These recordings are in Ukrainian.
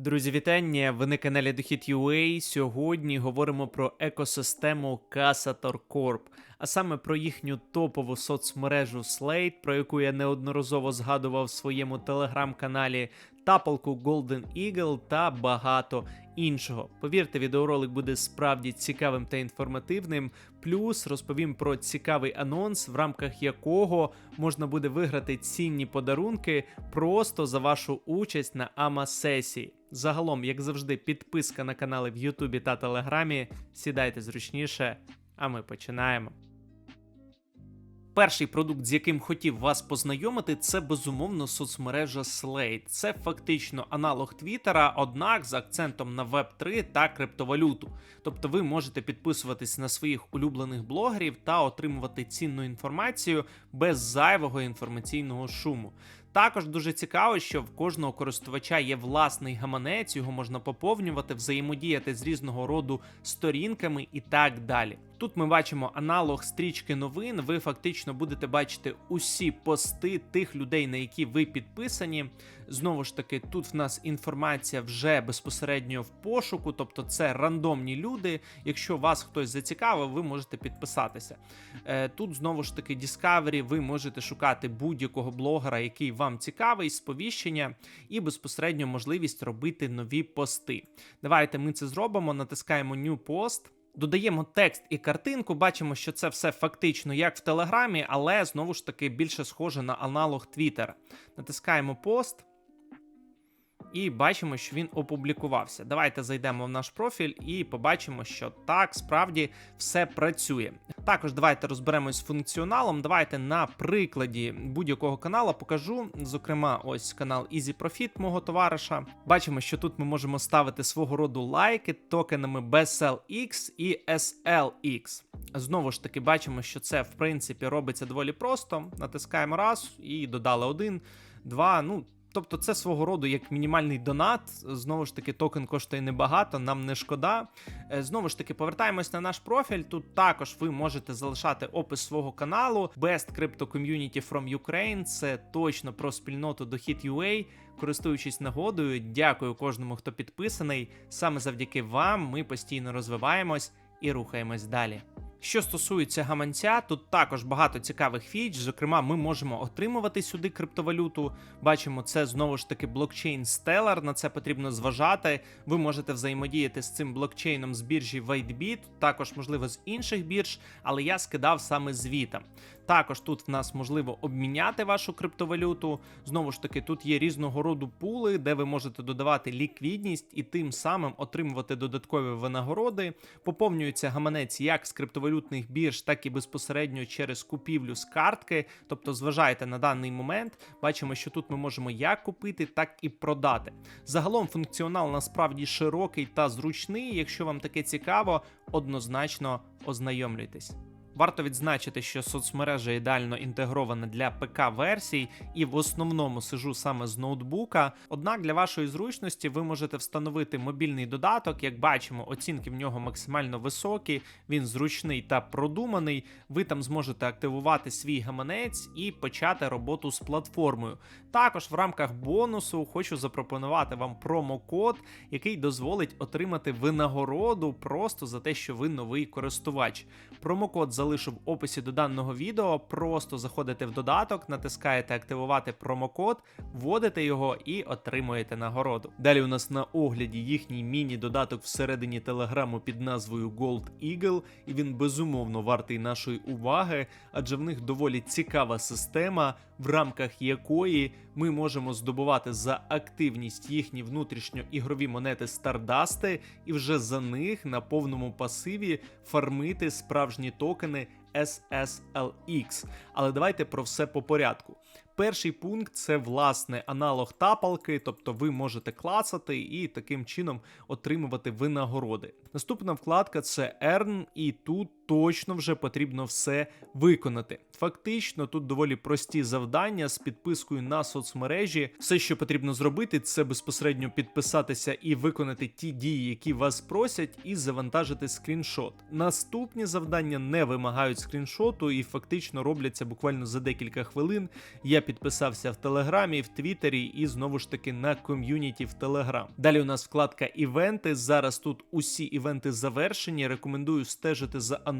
Друзі, вітання! Ви на каналі Дохід.ua. Сьогодні говоримо про екосистему Casator Corp, а саме про їхню топову соцмережу Slate, про яку я неодноразово згадував в своєму телеграм-каналі, тапалку Golden Eagle та багато іншого. Повірте, відеоролик буде справді цікавим та інформативним. Плюс розповім про цікавий анонс, в рамках якого можна буде виграти цінні подарунки просто за вашу участь на АМА-сесії. Загалом, як завжди, підписка на канали в Ютубі та Телеграмі. Сідайте зручніше, а ми починаємо. Перший продукт, з яким хотів вас познайомити, це безумовно соцмережа Slate. Це фактично аналог Твіттера, однак з акцентом на Web3 та криптовалюту. Тобто ви можете підписуватись на своїх улюблених блогерів та отримувати цінну інформацію без зайвого інформаційного шуму. Також дуже цікаво, що в кожного користувача є власний гаманець, його можна поповнювати, взаємодіяти з різного роду сторінками і так далі. Тут ми бачимо аналог стрічки новин. Ви фактично будете бачити усі пости тих людей, на які ви підписані. Знову ж таки, тут в нас інформація вже безпосередньо в пошуку, тобто це рандомні люди. Якщо вас хтось зацікавив, ви можете підписатися. Е, Тут знову ж таки Discovery, ви можете шукати будь-якого блогера, який вам цікавий, сповіщення і безпосередньо можливість робити нові пости. Давайте ми це зробимо. Натискаємо New Post. Додаємо текст і картинку, бачимо, що це все фактично як в Телеграмі, але знову ж таки більше схоже на аналог Твіттера. Натискаємо пост. І бачимо, що він опублікувався. Давайте зайдемо в наш профіль і побачимо, що так справді все працює. Також давайте розберемось з функціоналом. Давайте на прикладі будь-якого каналу покажу. Зокрема, ось канал Easy Profit мого товариша. Бачимо, що тут ми можемо ставити свого роду лайки токенами BSLX і SLX. Знову ж таки, бачимо, що це в принципі робиться доволі просто. Натискаємо раз і додали один, два. Ну. Тобто це свого роду як мінімальний донат. Знову ж таки, токен коштує небагато, нам не шкода. Е, Знову ж таки, повертаємось на наш профіль. Тут також ви можете залишати опис свого каналу. Best Crypto Community from Ukraine. Це точно про спільноту Дохід.ua. Користуючись нагодою, дякую кожному, хто підписаний. Саме завдяки вам ми постійно розвиваємось і рухаємось далі. Що стосується гаманця, тут також багато цікавих фіч. Зокрема, ми можемо отримувати сюди криптовалюту. Бачимо, це знову ж таки блокчейн Stellar, На це потрібно зважати. Ви можете взаємодіяти з цим блокчейном з біржі WhiteBit, також можливо з інших бірж, але я скидав саме звітом. Також тут в нас можливо обміняти вашу криптовалюту. Знову ж таки, тут є різного роду пули, де ви можете додавати ліквідність і тим самим отримувати додаткові винагороди. Поповнюється гаманець як з криптовалютних бірж, так і безпосередньо через купівлю з картки. Тобто, зважайте на даний момент, бачимо, що тут ми можемо як купити, так і продати. Загалом функціонал насправді широкий та зручний. Якщо вам таке цікаво, однозначно ознайомлюйтесь. Варто відзначити, що соцмережа ідеально інтегрована для ПК-версій і в основному сижу саме з ноутбука. Однак для вашої зручності ви можете встановити мобільний додаток. Як бачимо, оцінки в нього максимально високі, він зручний та продуманий. Ви там зможете активувати свій гаманець і почати роботу з платформою. Також в рамках бонусу хочу запропонувати вам промокод, який дозволить отримати винагороду просто за те, що ви новий користувач. Промокод залишу в описі до даного відео. Просто заходите в додаток, натискаєте активувати промокод, вводите його і отримуєте нагороду. Далі у нас на огляді їхній міні-додаток всередині телеграму під назвою Gold Eagle, і він безумовно вартий нашої уваги, адже в них доволі цікава система, в рамках якої ми можемо здобувати за активність їхні внутрішньоігрові монети Стардасти, і вже за них на повному пасиві фармити справжні токени SSLX. Але давайте про все по порядку. Перший пункт це власне аналог тапалки, тобто ви можете клацати і таким чином отримувати винагороди. Наступна вкладка це Earn, і тут точно вже потрібно все виконати. Фактично, тут доволі прості завдання з підпискою на соцмережі. Все, що потрібно зробити, це безпосередньо підписатися і виконати ті дії, які вас просять, і завантажити скріншот. Наступні завдання не вимагають скріншоту і фактично робляться буквально за декілька хвилин. Я підписався в Телеграмі, в Твіттері і знову ж таки на ком'юніті в Телеграм. Далі у нас вкладка івенти. Зараз тут усі івенти завершені. Рекомендую стежити за анонсами.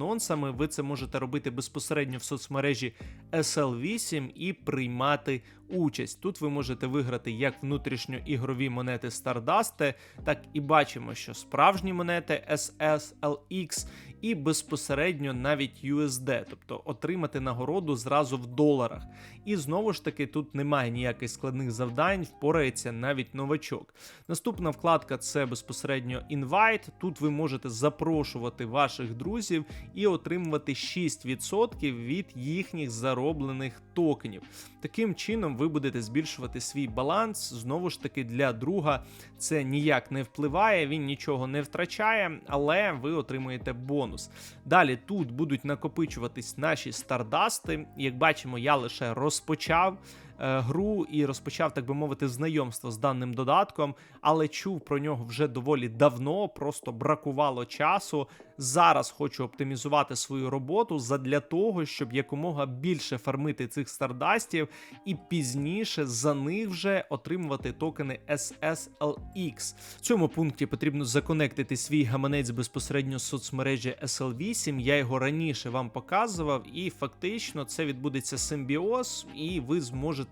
Ви це можете робити безпосередньо в соцмережі SL8 і приймати участь. Тут ви можете виграти як внутрішньоігрові монети Stardust, так і бачимо, що справжні монети SSLX і безпосередньо навіть USD, тобто отримати нагороду зразу в доларах. І знову ж таки, тут немає ніяких складних завдань, впорається навіть новачок. Наступна вкладка це безпосередньо Invite. Тут ви можете запрошувати ваших друзів і отримувати 6% від їхніх зароблених токенів. Таким чином, ви будете збільшувати свій баланс. Знову ж таки, для друга це ніяк не впливає, він нічого не втрачає, але ви отримуєте бонус. Далі тут будуть накопичуватись наші стардасти. Як бачимо, я лише розпочав. Е, Гру і розпочав, так би мовити, знайомство з даним додатком, але чув про нього вже доволі давно, просто бракувало часу. Зараз хочу оптимізувати свою роботу задля того, щоб якомога більше фармити цих стардастів і пізніше за них вже отримувати токени SSLX. В цьому пункті потрібно законектити свій гаманець безпосередньо з соцмережі SL8. Я його раніше вам показував, і фактично це відбудеться симбіоз, і ви зможете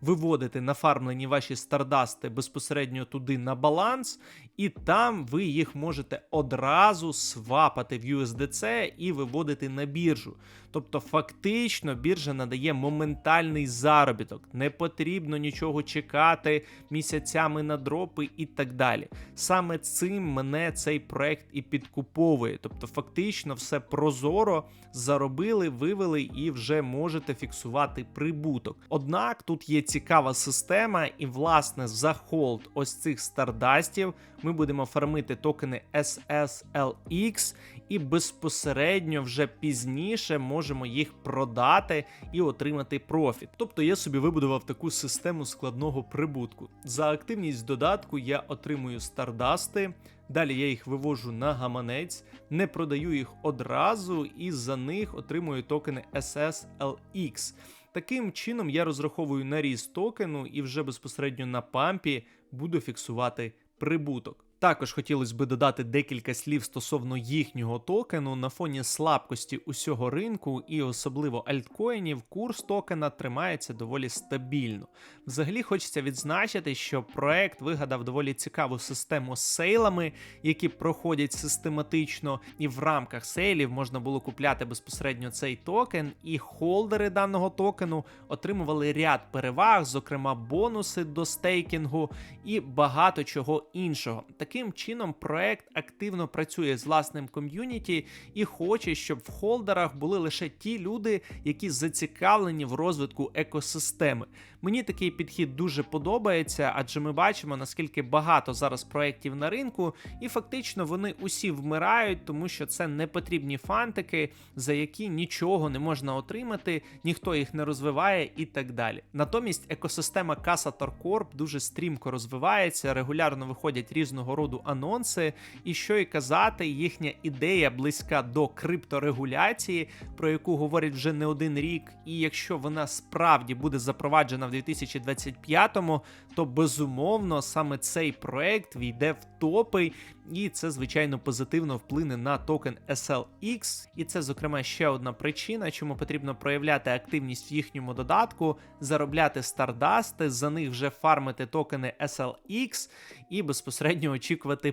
виводити нафармлені ваші стардасти безпосередньо туди на баланс, і там ви їх можете одразу свапати в USDC і виводити на біржу. Тобто, фактично, біржа надає моментальний заробіток, не потрібно нічого чекати місяцями на дропи і так далі. Саме цим мене цей проект і підкуповує. Тобто, фактично, все прозоро заробили, вивели і вже можете фіксувати прибуток. Однак тут є цікава система, і власне за холд ось цих стардастів ми будемо фармити токени SSLX і безпосередньо вже пізніше можемо їх продати і отримати профіт. Тобто я собі вибудував таку систему складного прибутку. За активність додатку я отримую стардасти. Далі я їх вивожу на гаманець, не продаю їх одразу і за них отримую токени SSLX. Таким чином я розраховую на ріст токену і вже безпосередньо на пампі буду фіксувати прибуток. Також хотілося би додати декілька слів стосовно їхнього токену на фоні слабкості усього ринку і особливо альткоїнів, курс токена тримається доволі стабільно. Взагалі хочеться відзначити, що проект вигадав доволі цікаву систему з сейлами, які проходять систематично, і в рамках сейлів можна було купляти безпосередньо цей токен, і холдери даного токену отримували ряд переваг, зокрема бонуси до стейкінгу і багато чого іншого. Таким чином, проект активно працює з власним ком'юніті і хоче, щоб в холдерах були лише ті люди, які зацікавлені в розвитку екосистеми. Мені такий підхід дуже подобається, адже ми бачимо, наскільки багато зараз проєктів на ринку, і фактично вони усі вмирають, тому що це непотрібні фантики, за які нічого не можна отримати, ніхто їх не розвиває і так далі. Натомість екосистема Casa Corp дуже стрімко розвивається, регулярно виходять різного роду анонси, і що і казати, їхня ідея близька до крипторегуляції, про яку говорять вже не один рік. І якщо вона справді буде запроваджена в 2025-му, то безумовно саме цей проект війде в топи, і це звичайно позитивно вплине на токен SLX. І це, зокрема, ще одна причина, чому потрібно проявляти активність в їхньому додатку, заробляти стардасти, за них вже фармити токени SLX і безпосередньо очікувати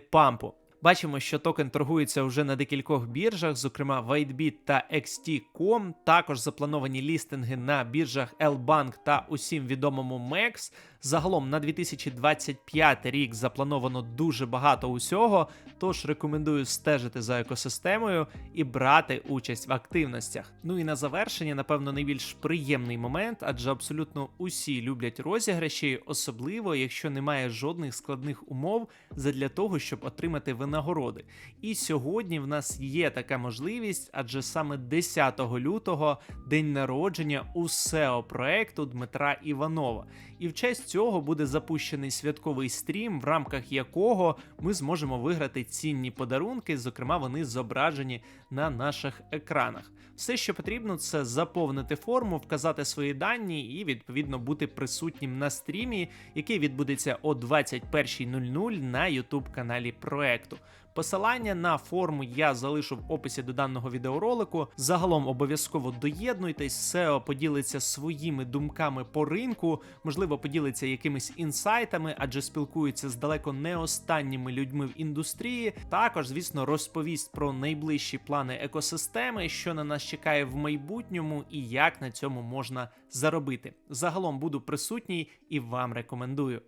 пампу. Бачимо, що токен торгується вже на декількох біржах, зокрема WhiteBit та XT.com. Також заплановані лістинги на біржах L-Bank та усім відомому MEX. Загалом на 2025 рік заплановано дуже багато усього, тож рекомендую стежити за екосистемою і брати участь в активностях. Ну і на завершення, напевно, найбільш приємний момент, адже абсолютно усі люблять розіграші, особливо якщо немає жодних складних умов задля того, щоб отримати винагороди. І сьогодні в нас є така можливість, адже саме 10 лютого день народження у SEO проекту Дмитра Іванова. І в честь цього буде запущений святковий стрім, в рамках якого ми зможемо виграти цінні подарунки. Зокрема, вони зображені на наших екранах. Все, що потрібно, це заповнити форму, вказати свої дані і відповідно бути присутнім на стрімі, який відбудеться о 21.00 на YouTube каналі проекту. Посилання на форму я залишу в описі до даного відеоролику. Загалом обов'язково доєднуйтесь, SEO поділиться своїми думками по ринку, можливо, поділиться якимись інсайтами, адже спілкується з далеко не останніми людьми в індустрії. Також, звісно, розповість про найближчі плани екосистеми, що на нас чекає в майбутньому, і як на цьому можна заробити. Загалом буду присутній і вам рекомендую.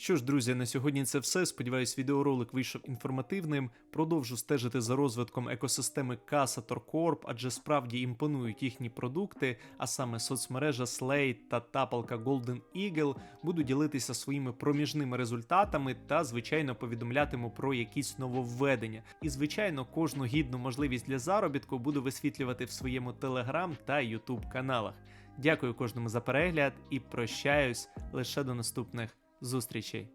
Що ж, друзі, на сьогодні це все. Сподіваюсь, відеоролик вийшов інформативним. Продовжу стежити за розвитком екосистеми Casator Corp, адже справді імпонують їхні продукти, а саме соцмережа Slate та тапалка Golden Eagle. Буду ділитися своїми проміжними результатами та, звичайно, повідомлятиму про якісь нововведення. І, звичайно, кожну гідну можливість для заробітку буду висвітлювати в своєму Telegram та YouTube каналах. Дякую кожному за перегляд і прощаюсь лише до наступних зустрічей.